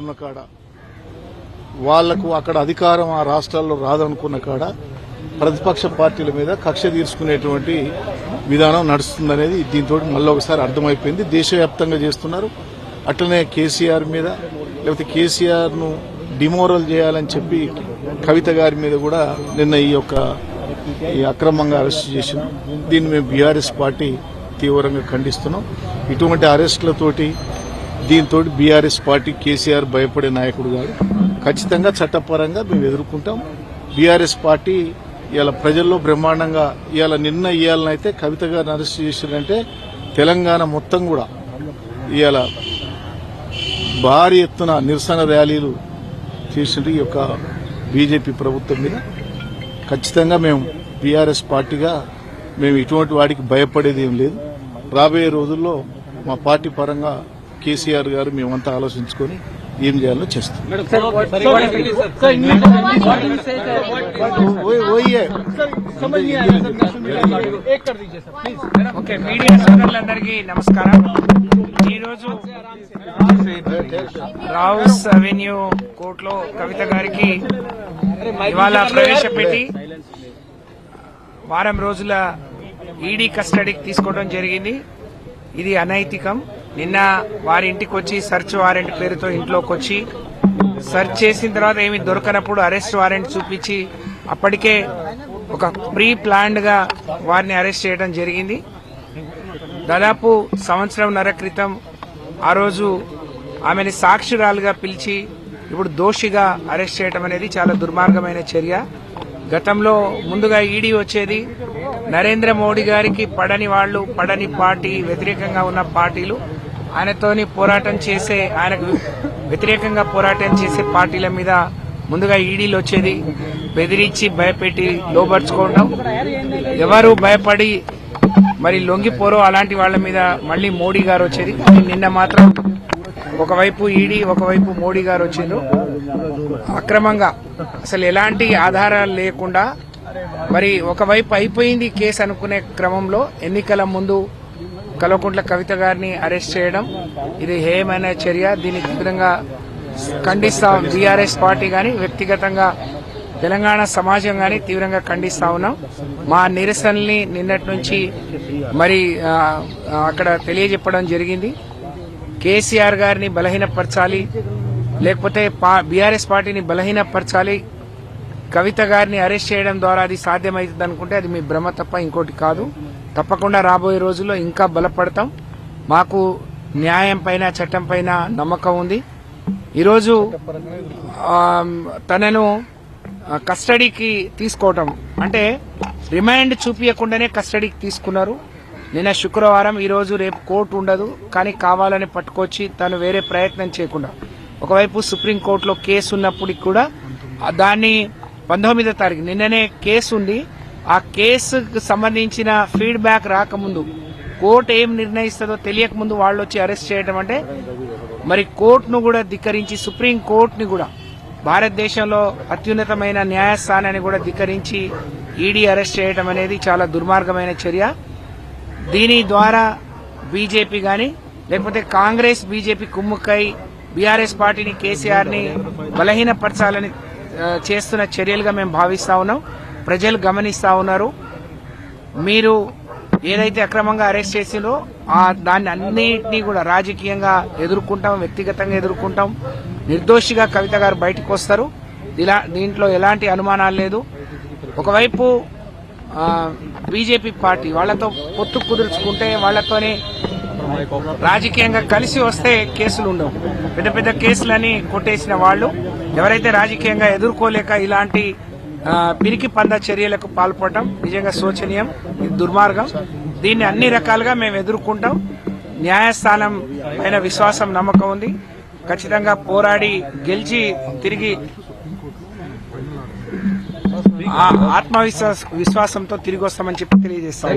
ఉన్న కాడ వాళ్ళకు అక్కడ అధికారం ఆ రాష్ట్రాల్లో రాదనుకున్న కాడ ప్రతిపక్ష పార్టీల మీద కక్ష తీర్చుకునేటువంటి విధానం నడుస్తుందనేది దీంతో మళ్ళీ ఒకసారి అర్థమైపోయింది. దేశవ్యాప్తంగా చేస్తున్నారు. అట్లనే కేసీఆర్ మీద లేకపోతే కేసీఆర్ను డిమోరల్ చేయాలని చెప్పి కవిత గారి మీద కూడా నిన్న ఈ యొక్క ఈ అక్రమంగా అరెస్ట్ చేసిన దీన్ని మేము బీఆర్ఎస్ పార్టీ తీవ్రంగా ఖండిస్తున్నాం. ఇటువంటి అరెస్టులతోటి దీంతో బీఆర్ఎస్ పార్టీ కేసీఆర్ భయపడే నాయకుడు కాదు ఖచ్చితంగా చట్టపరంగా మేము ఎదుర్కొంటాం. బీఆర్ఎస్ పార్టీ ఇవాళ ప్రజల్లో బ్రహ్మాండంగా ఇవాళ నిన్న అయితే కవిత గారిని అరెస్ట్ చేసిందంటే తెలంగాణ మొత్తం కూడా ఇవాళ భారీ ఎత్తున నిరసన ర్యాలీలు చేసిండ్రు ఈ యొక్క బీజేపీ ప్రభుత్వం మీద. ఖచ్చితంగా మేము బీఆర్ఎస్ పార్టీగా మేము ఇటువంటి వాడికి భయపడేది ఏం లేదు. రాబోయే రోజుల్లో మా పార్టీ పరంగా కేసీఆర్ గారు మేమంతా ఆలోచించుకొని ఏం చేయాలో చేస్తాం. ఓ- ఓయే. ఓకే మీడియా సోదరులందరికీ నమస్కారం ఈరోజు రావుస్ అవెన్యూ కోర్టులో కవిత గారికి ఇవాళ ప్రవేశపెట్టి వారం రోజుల ఈడీ కస్టడీకి తీసుకోవడం జరిగింది. ఇది అనైతికం. నిన్న వారి ఇంటికి వచ్చి సెర్చ్ వారెంట్ పేరుతో ఇంట్లోకి వచ్చి సెర్చ్ చేసిన తర్వాత ఏమి దొరకనప్పుడు అరెస్ట్ వారెంట్ చూపించి అప్పటికే ఒక ప్రీ ప్లాన్డ్గా వారిని అరెస్ట్ చేయడం జరిగింది. దాదాపు సంవత్సరంన్నర క్రితం ఆ రోజు ఆమెని సాక్షిరాలుగా పిలిచి ఇప్పుడు దోషిగా అరెస్ట్ చేయడం అనేది చాలా దుర్మార్గమైన చర్య. గతంలో ముందుగా ఈడీ వచ్చేది. నరేంద్ర మోడీ గారికి పడని వాళ్ళు పడని పార్టీ వ్యతిరేకంగా ఉన్న పార్టీలు ఆయనతోని పోరాటం చేసే ఆయనకు వ్యతిరేకంగా పోరాటం చేసే పార్టీల మీద ముందుగా ఈడీలు వచ్చేది. బెదిరించి భయపెట్టి లోపరుచుకోవడం ఎవరు భయపడి మరి లొంగిపోరో అలాంటి వాళ్ళ మీద మళ్ళీ మోడీ గారు వచ్చేది. నిన్న మాత్రం ఒకవైపు ఈడీ ఒకవైపు మోడీ గారు వచ్చిండ్రు అక్రమంగా అసలు ఎలాంటి ఆధారాలు లేకుండా మరి ఒకవైపు అయిపోయింది కేసు అనుకునే క్రమంలో ఎన్నికల ముందు కల్వకుంట్ల కవిత గారిని అరెస్ట్ చేయడం ఇది హేయమైన చర్య. దీన్ని తీవ్రంగా ఖండిస్తాం బీఆర్ఎస్ పార్టీ గాని వ్యక్తిగతంగా తెలంగాణ సమాజం గాని తీవ్రంగా ఖండిస్తా ఉన్నాం. మా నిరసనల్ని నిన్నటి నుంచి మరి అక్కడ తెలియజెప్పడం జరిగింది. కేసీఆర్ గారిని బలహీనపరచాలి లేకపోతే బీఆర్ఎస్ పార్టీని బలహీనపరచాలి కవిత గారిని అరెస్ట్ చేయడం ద్వారా అది సాధ్యమవుతుంది అనుకుంటే అది మీ భ్రమ తప్ప ఇంకోటి కాదు. తప్పకుండా రాబోయే రోజుల్లో ఇంకా బలపడతాం. మాకు న్యాయం పైన చట్టం పైన నమ్మకం ఉంది. ఈరోజు తనను కస్టడీకి తీసుకోవటం. అంటే రిమాండ్ చూపించకుండానే కస్టడీకి తీసుకున్నారు. నిన్న శుక్రవారం ఈరోజు రేపు కోర్టు ఉండదు. కానీ కావాలని పట్టుకొచ్చి తను వేరే ప్రయత్నం చేయకుండా. ఒకవైపు సుప్రీంకోర్టులో కేసు ఉన్నప్పటికి కూడా దాన్ని పంతొమ్మిదో తారీఖు. నిన్ననే కేసు ఉంది. ఆ కేసుకు సంబంధించిన ఫీడ్బ్యాక్ రాకముందు కోర్టు ఏం నిర్ణయిస్తుందో తెలియక ముందు వాళ్ళు వచ్చి అరెస్ట్ చేయడం అంటే మరి కోర్టును కూడా ధిక్కరించి సుప్రీం కోర్టుని కూడా భారతదేశంలో అత్యున్నతమైన న్యాయస్థానాన్ని కూడా ధిక్కరించి ఈడీ అరెస్ట్ చేయడం అనేది చాలా దుర్మార్గమైన చర్య. దీని ద్వారా బీజేపీ కానీ లేకపోతే కాంగ్రెస్ బీజేపీ కుమ్ముక్కై బీఆర్ఎస్ పార్టీని కేసీఆర్ని బలహీనపరచాలని చేస్తున్న చర్యలుగా మేము భావిస్తా ఉన్నాం. ప్రజలు గమనిస్తా ఉన్నారు. మీరు ఏదైతే అక్రమంగా అరెస్ట్ చేసిందో ఆ దాన్ని అన్నిటినీ కూడా రాజకీయంగా ఎదుర్కొంటాం వ్యక్తిగతంగా ఎదుర్కొంటాం. నిర్దోషిగా కవిత గారు బయటకు వస్తారు. ఇలా దీంట్లో ఎలాంటి అనుమానాలు లేదు. ఒకవైపు బీజేపీ పార్టీ వాళ్ళతో పొత్తు కుదుర్చుకుంటే వాళ్ళతోనే రాజకీయంగా కలిసి వస్తే కేసులు ఉండవు. పెద్ద పెద్ద కేసులని కొట్టేసిన వాళ్ళు ఎవరైతే రాజకీయంగా ఎదుర్కోలేక ఇలాంటి పిరికి పంద చర్యలకు పాల్పడటం నిజంగా శోచనీయం ఇది దుర్మార్గం. దీన్ని అన్ని రకాలుగా మేము ఎదుర్కొంటాం. న్యాయస్థానం పైన విశ్వాసం నమ్మకం ఉంది. ఖచ్చితంగా పోరాడి గెలిచి తిరిగి ఆత్మవిశ్వాస విశ్వాసంతో తిరిగి వస్తామని చెప్పి తెలియజేస్తాం.